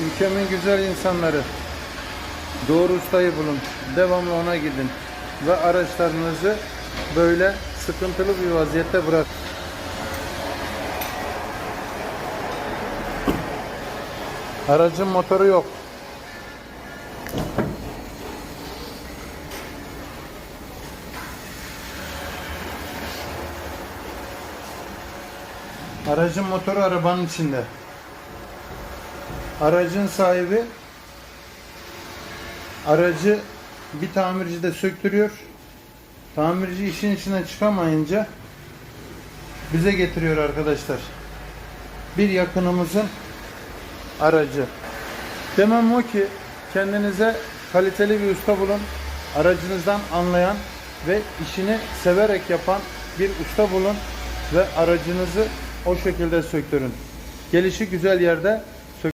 Ülkemin güzel insanları. Doğru ustayı bulun. Devamlı ona gidin. Ve araçlarınızı böyle sıkıntılı bir vaziyette bırak. Aracın motoru yok. Aracın motoru arabanın içinde. Aracın sahibi aracı bir tamirci de söktürüyor. Tamirci işin içine çıkamayınca bize getiriyor arkadaşlar. Bir yakınımızın aracı. Demem o ki kendinize kaliteli bir usta bulun. Aracınızdan anlayan ve işini severek yapan bir usta bulun ve aracınızı o şekilde söktürün. Gelişi güzel yerde